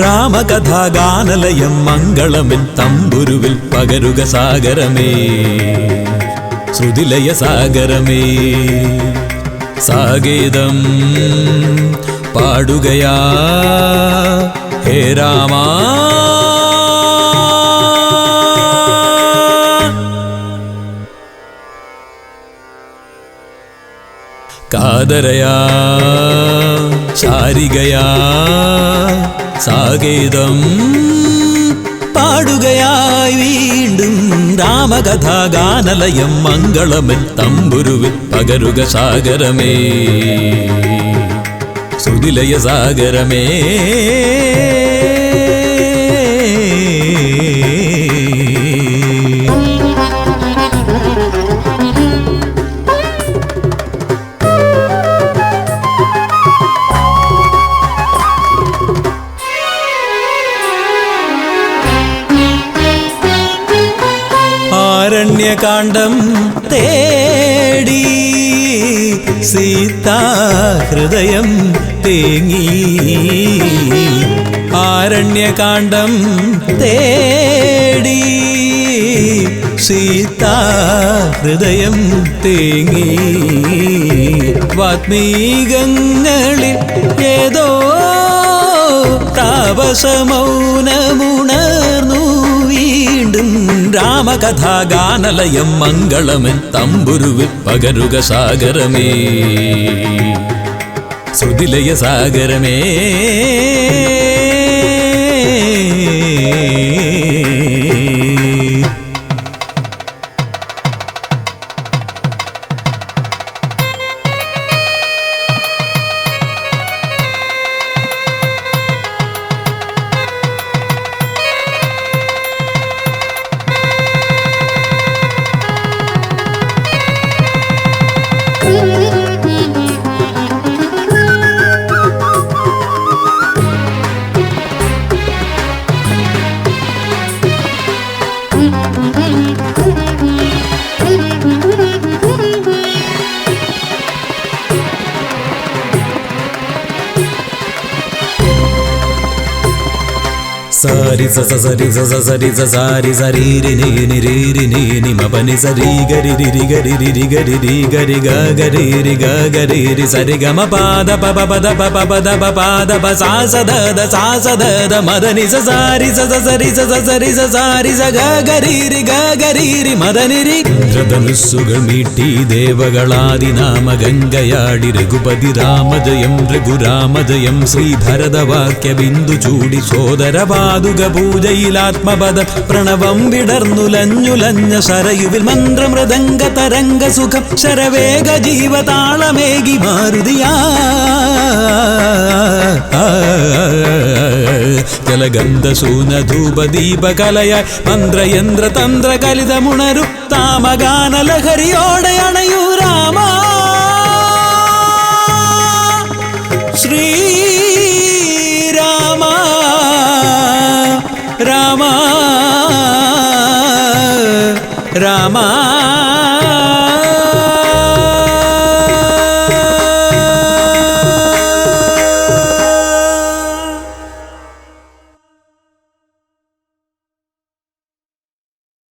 രാമകഥാഗാനലയം മംഗളമിൽ തമ്പുരുവിൽ പകരുക സാഗരമേ. ശ്രുതിലയ സാഗരമേ. സാഗേതം പാടുകയാ. ഹേ രാമാ. കാതരയാ ചാരികയാ. സാഗേതം പാടുകയായി വീണ്ടും രാമകഥാഗാനലയം മംഗളമൻ തമ്പുരുവിൽ പകരുക സാഗരമേ. സുതിലയ സാഗരമേ. ആരണ്യകാണ്ഡം തേടി സീതാ ഹൃദയം തേങ്ങി. ആരണ്യകാണ്ഡം തേടി സീതാ ഹൃദയം തേങ്ങി. വാത്മീകങ്ങളിൽ ഏതോ താപസമൗനമുണർന്നു വീണ്ടും രാമകഥാഗാനലയം മംഗളമൻ തമ്പുരുവിൽ പകരുക സാഗരമേ. ശ്രുതിലയ സാഗരമേ. സരി ഗരി രി രി ഗരി രി രി ഗരി രി ഗരി ഗരി രി ഗരി രി സരി ഗ മ പാദ പ പ പ ദ പ പ പ ദ പ പാദ പ സാ സ ദ സാ സ ദ ദ മ ധ നി സ സാരി സ സ സരി സ സ സരി സ സാരി സ ഗ ഗരി രി ഗ ഗരി രി മ ധ നി രി ധനുസ്സുകൾ മീട്ടി ദേവകളാദിനാമ ഗംഗയാടി രഘുപതി രാമജയം രഘുരാമജയം ശ്രീഭരതവാക്യ ബിന്ദു ചൂടി സോദര പൂജയിൽ ആത്മപദ പ്രണവം വിടർന്നുലഞ്ഞുലഞ്ഞ ശരയുവിൽ മന്ത്രമൃദംഗ തരംഗ സുഖം ശരവേഗ ജീവതാളമേകി മാരുതിയാ ജലഗന്ധ സൂന ധൂപ ദീപ കലയായി മന്ത്രയന്ത്ര തന്ത്ര കലിതമുണരു താമഗാന ലഹരിയോടെ അണയൂ രാമ. rama。